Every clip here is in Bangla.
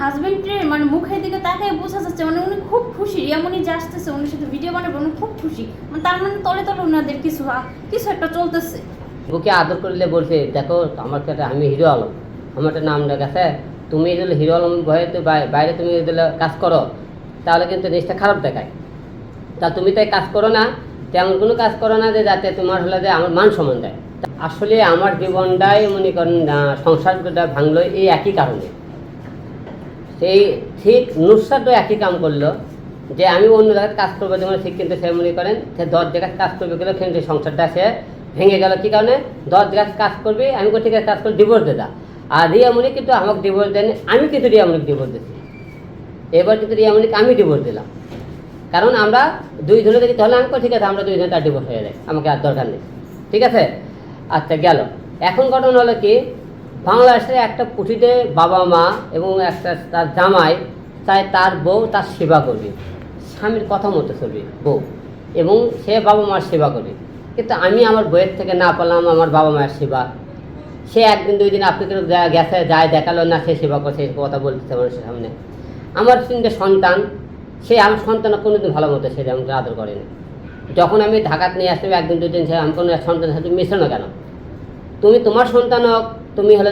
হাজবেন্ডের মানে মুখের দিকে তাকায় বোঝা যাচ্ছে মানে উনি খুব খুশি রিয়ামণি যে আসতেছে, উনির সাথে ভিডিও বানাবে, উনি খুব খুশি। মানে তার মানে তলে তলে ওনাদের কিছু কিছু একটা চলতেছে। ওকে আদর করলে বলছে, দেখো, আমার কাছে, আমি হিরো আলম। আমার একটা নাম গেছে তুমি যদি হিরো আলম ভয়ে বাইরে তুমি যদি কাজ করো, তাহলে কিন্তু জিনিসটা খারাপ দেখায়। তা তুমি তাই কাজ করো না, তেমন কোনো কাজ করো না যে যাতে তোমার হলে যে আমার মান সম্মান দেয়। আসলে আমার জীবনটাই মনে করেন সংসারটা ভাঙলো এই একই কারণে। সেই ঠিক নুসরাতও একই কাম করল, যে আমি অন্য জায়গায় কাজ করব যেমন ঠিক কিন্তু সে মনে করেন, সে দশ জায়গায় কাজ করবে গেলে কিন্তু সংসারটা সে ভেঙে গেল, কী কারণে? দশ জায়গায় কাজ করবে, আমি থেকে কাজ করে ডিভোর্স দে আর রিয়ামণি কিন্তু আমাকে ডিভোর্স দেয়নি, আমি কিন্তু রিয়ামণিকে ডিভোর্স দিচ্ছি এবার কিন্তু রিয়ামণিকে আমি ডিভোর্স দিলাম। কারণ আমরা দুই জনে দেখি তাহলে আমি ঠিক আছে, আমরা দুই জনে তার ডিভোর্স হয়ে যায় আমাকে আর দরকার নেই। ঠিক আছে? আচ্ছা গেল। এখন ঘটনা হলো কি বাংলাদেশের একটা পুঁথিতে বাবা মা এবং একটা তার জামাই চাই তার বউ তার সেবা করবে। স্বামীর কথা মতো চলবে, বউ। এবং সে বাবা মার সেবা করবে। কিন্তু আমি আমার বইয়ের থেকে না পেলাম আমার বাবা মায়ের সেবা। সে একদিন, দুই দিন আপনি যা- গেছে, যায় দেখাল না, সে সেবা করছে কথা বলতেছে মানুষের সামনে। আমার তিনটে সন্তান, সে আমার সন্তান কোনোদিন ভালো মতো সে আমাকে আদর করেনি। যখন আমি ঢাকাতে নিয়ে আসতে একদিন, দুই দিন, সে আমি কোনো সন্তানের সাথে মিশো না কেন? তুমি তোমার সন্তান হোক তুমি হলে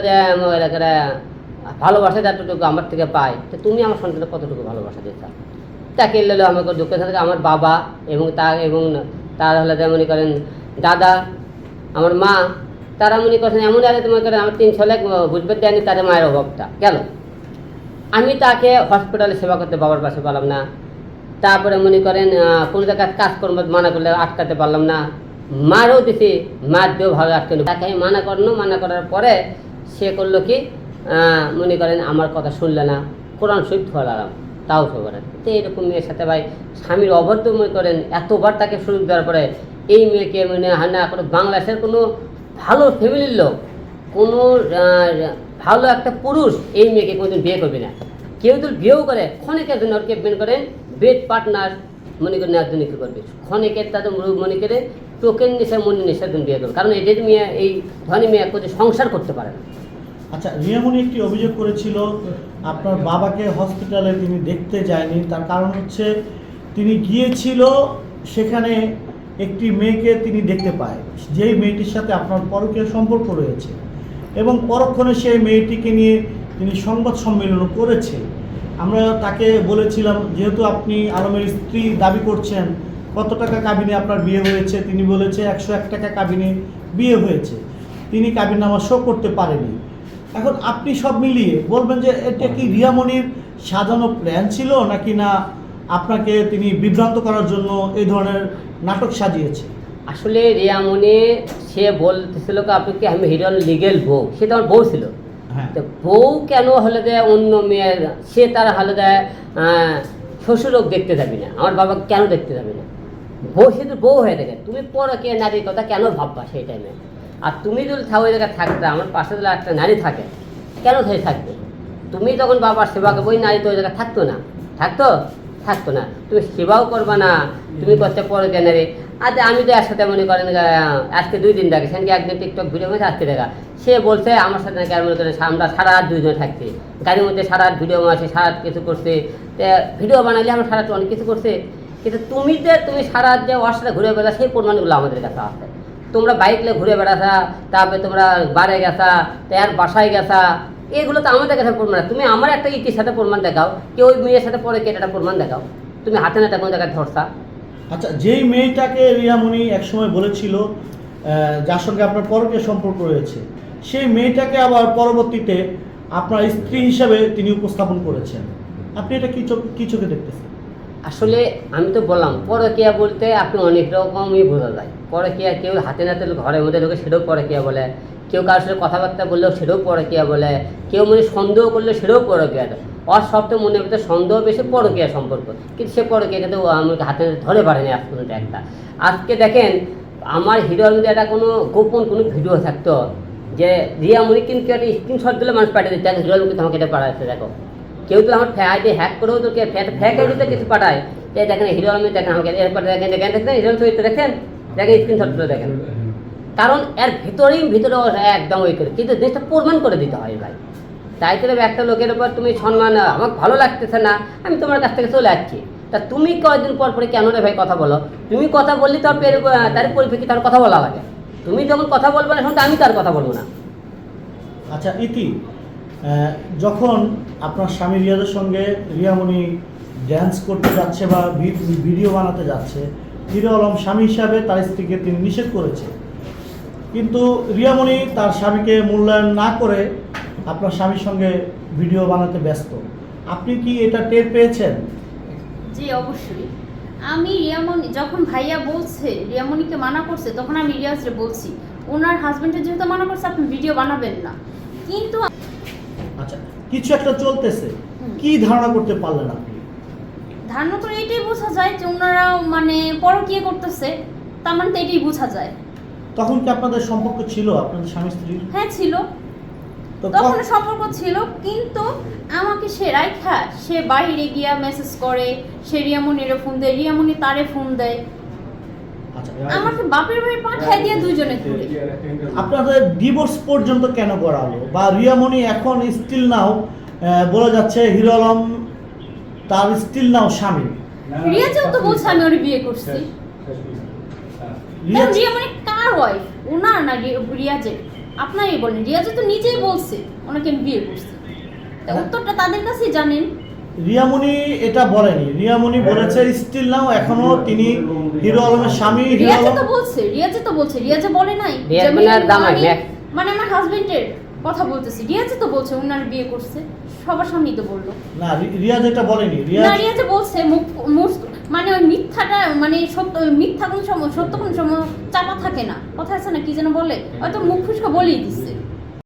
ভালোবাসা যতটুকু আমার থেকে পাই, তো তুমি আমার সন্তানকে কতটুকু ভালোবাসা দিতে তাকে এলো আমাকে দুঃখের সাথে আমার বাবা এবং তার এবং তার হলে মনে করেন দাদা, আমার মা, তারা মনে করছেন এমন আরে তোমার করেন আমার তিন ছেলে বুঝবে দেয়নি তাদের মায়ের অভাবটা। কেন? আমি তাকে হসপিটালে সেবা করতে বাবার পাশে পারলাম না। তারপরে মনে করেন কোনো জায়গায় কাজকর্ম মানা করলে আটকাতে পারলাম না। মারও দিছি, মার দিয়েও ভালো আটকে তাকে আমি মানা করল মানা করার পরে সে করল কি মনে করেন আমার কথা শুনলে না, কোরআন শরীফ ধরালাম তাও সে করেন তো এরকম মেয়ের সাথে ভাই, স্বামীর অভদ্র মনে করেন, এতবার তাকে সুযোগ দেওয়ার পরে এই মেয়েকে মানে হানা করে বাংলাদেশের কোনো ভালো ফ্যামিলির লোক, কোনো ভালো একটা পুরুষ এই মেয়েকে কোনোদিন বিয়ে করবে না। কেউ যদি বিয়েও করে, ক্ষণিকের জন্য ওকে বের করেন বেড পার্টনার মনে করেন একজন কি করবে? ক্ষণিকের তাদের মনে করে টোকেন নেশা মনে নেশার জন্য বিয়ে করবে কারণ এদের মেয়ে, এই ধনী মেয়ে কোথাও সংসার করতে পারে না। আচ্ছা রিয়ামণি একটি অভিযোগ করেছিল, আপনার বাবাকে হসপিটালে তিনি দেখতে যায়নি। তার কারণ হচ্ছে, তিনি গিয়েছিল, সেখানে একটি মেয়েকে তিনি দেখতে পায়। যেই মেয়েটির সাথে আপনার পরকীয় সম্পর্ক রয়েছে এবং পরক্ষণে সেই মেয়েটিকে নিয়ে তিনি সংবাদ সম্মেলন করেছে। আমরা তাকে বলেছিলাম, যেহেতু আপনি আলমের স্ত্রী দাবি করছেন কত টাকা কাবিনে আপনার বিয়ে হয়েছে? তিনি বলেছে একশো এক টাকা কাবিনে বিয়ে হয়েছে। তিনি কাবিননামা শো করতে পারেনি। এখন আপনি সব মিলিয়ে বলবেন যে এটা কি রিয়ামণির সাজানো প্ল্যান ছিল নাকি না আপনাকে তিনি বিভ্রান্ত করার জন্য এই ধরনের নাটক সাজিয়েছে? আসলে রিয়ামণি সে বলতেছিল কি আপনি কি আমি হিরোর লিগেল বউ? সে তো আমার বউ ছিল। হ্যাঁ। তো বউ কেন হলে দেয় অন্য মেয়ের? সে তার হলে দেয় শ্বশুরক দেখতে যাবি না। আমার বাবা কেন দেখতে যাবে না? বউ তো বউ হয়ে থাকে। তুমি পরে কে নারীর কথা কেন ভাববা সেই টাইমে আর তুমি যদি থাকো ওই জায়গায় থাকতে, আমার পাশে যদি একটা নারী থাকে, কেন সে থাকবে? তুমি যখন বাবার সেবা করবে, ওই নারী তো ওই জায়গায় থাকতো না। থাকতো? থাকতো না। তুমি সেবাও করবা না। তুমি করতে পরে কেন রে আজ আমি তো একসাথে মনে করেন আজকে দুই দিন দেখে সেখানে একদিন টিকটক ভিডিও মধ্যে আজকে দেখা। সে বলছে, আমার সাথে নাকি আর মনে করেন আমরা সারা রাত দুইজন থাকছি। গাড়ির মধ্যে সারা রাত ভিডিও আছে সারা কিছু করছে। ভিডিও বানাইলে আমরা সারা অনেক কিছু করছে। কিন্তু তুমি যে, তুমি সারা যে সাথে ঘুরে বেড়া সেই প্রমাণগুলো আমাদের কাছে আছে। তোমরা বাইক নিয়ে ঘুরে বেড়াছা তারপরে তোমরা বারে গেছা তার বাসায় গেছা, এগুলো তো আমাদের কাছে প্রমাণ তুমি আমার একটা ইটির সাথে প্রমাণ দেখাও, কেউ ওই মেয়ের সাথে পরে কেটে একটা প্রমাণ দেখাও। তুমি হাতে নাতে কোনো জায়গায় ধরছা? আচ্ছা যেই মেয়েটাকে রিয়ামণি একসময় বলেছিল যার সঙ্গে আপনার পরকীয় সম্পর্ক রয়েছে, সেই মেয়েটাকে আবার পরবর্তীতে আপনার স্ত্রী হিসাবে তিনি উপস্থাপন করেছেন। আপনি এটা কি চোখ, কি চোখে দেখতেছেন? আসলে আমি তো বললাম, পরকিয়া বলতে আপনি অনেক রকমই বোঝা যায়। পরকিয়া কেউ হাতে নাতে ঘরের মধ্যে ঢোকে সেটাও পরকিয়া বলে, কেউ কারোর সাথে কথাবার্তা বললেও সেটাও পরকিয়া বলে, কেউ মনে সন্দেহ করলে সেটাও পরকিয়া অর সপ্তাহ মনের ভিতরে সন্দেহ বেশি পরকিয়া সম্পর্ক। কিন্তু সে পরকিয়া কিন্তু আমি হাতে নাতে ধরে পারেনি আজ পর্যন্ত একটা। আজকে দেখেন, আমার হিরোর মধ্যে একটা কোনো গোপন কোনো ভিডিও থাকতো যে রিয়া মুনি কিন্তু একটা স্ক্রিনশট দিলে মানুষ পাঠিয়ে দিচ্ছে হিরোর মধ্যে তোমাকে এটা পাঠাচ্ছে দেখো। কেউ তো আমার আইডি হ্যাক করেও তো ফ্যাক আইডিতে কিছু পাঠায়। এই দেখেন হিরো আলমী দেখেন আমাকে, এরপর দেখেন দেখেন দেখেন, হিরো চরিত্র দেখেন দেখেন স্ক্রিনশটগুলো দেখেন। কারণ এর ভিতরেই, ভিতরে একদম ওই করে, কিন্তু জিনিসটা প্রমাণ করে দিতে হয় ভাই। তাই করে একটা লোকের উপর তুমি সম্মান, আমার ভালো লাগতেছে না, আমি তোমার কাছ থেকে চলে যাচ্ছি তা তুমি কয়েকদিন পর পরে কেন রে ভাই কথা বলো? তুমি কথা বললে তার তার পরিপ্রেক্ষিতে তার কথা বলা লাগে। তুমি যখন কথা বলবে না, তখন তো আমি তার কথা বলব না। আচ্ছা ইতি যখন আপনার স্বামী রিয়াজের সঙ্গে রিয়ামণি ড্যান্স করতে যাচ্ছে বা ভিডিও বানাতে যাচ্ছে হিরো আলম স্বামী হিসাবে তার স্ত্রীকে তিনি নিষেধ করেছে কিন্তু রিয়ামণি তার স্বামীকে মূল্যায়ন না করে আপনার স্বামীর সঙ্গে ভিডিও বানাতে ব্যস্ত। আপনি কি এটা টের পেয়েছেন? জি, অবশ্যই। আমি রিয়ামণি, যখন ভাইয়া বলছে, রিয়ামণিকে মানা করছে, তখন আমি রিয়াজরে বলছি, ওনার হাজবেন্ডের যেহেতু মানা করছে, আপনি ভিডিও বানাবেন না। কিন্তু আচ্ছা কিছু একটা চলতেছে। কি ধারণা করতে পারলেন আপনি? ধারণা করে এটাই বোঝা যায় যে ওনারা মানে পরকীয়া করতেছে তার মানে তো এটাই বোঝা যায়। তখন কি আপনাদের সম্পর্ক ছিল আপনাদের স্বামী স্ত্রীর? হ্যাঁ ছিল। তো তখন সম্পর্ক ছিল কিন্তু আমাকে সে রাইখা সে বাইরে গিয়া মেসেজ করে সে রিয়ামনিরও ফোন দেয় রিয়ামনি তারে ফোন দেয়। আমাকে বাপের বাড়ি পাঠায় দিয়ে দুজনে ঘুরে। আপনাদের ডিভোর্স পর্যন্ত কেন করা হলো বা রিয়ামণি এখন স্টিল নাও বলা যাচ্ছে হিরো আলম তার স্টিল নাও স্বামী? রিয়াজও তো বলছে আমি ওর বিয়ে করছি। রিয়া- মানে কার ওয়াইফ ওনার না রিয়াজের? আপনারই বলেন রিয়াজে তো নিজেই বলছে ওনাকে আমি বিয়ে করছি। তা উত্তরটা তাদের কাছেই জানেন। রিয়ামণি এটা বলেনি। রিয়ামণি বলেছে স্টিল নাও এখনও তিনি হিরো আলমের স্বামী হিরো আলম তো বলছে রিয়াজে তো বলছে রিয়াজে বলে নাই। রিয়াজ মানে মানে আমার হাজবেন্ডের কথা বলতেছি। রিয়াজে তো বলছে ওনার বিয়ে করছে। সবার সামনেই তো বলল। না রিয়াজ এটা বলেনি। না রিয়াজ রিয়াজে বলছে মুখ মুখ- মানে ওই মিথ্যাটা মানে সত্য মিথ্যা কোন সময় সত্য কোন সময় চাপা থাকে না। কথা আছে না কি যেন বলে? হয়তো মুখ ফুসকা বলেই দিচ্ছে।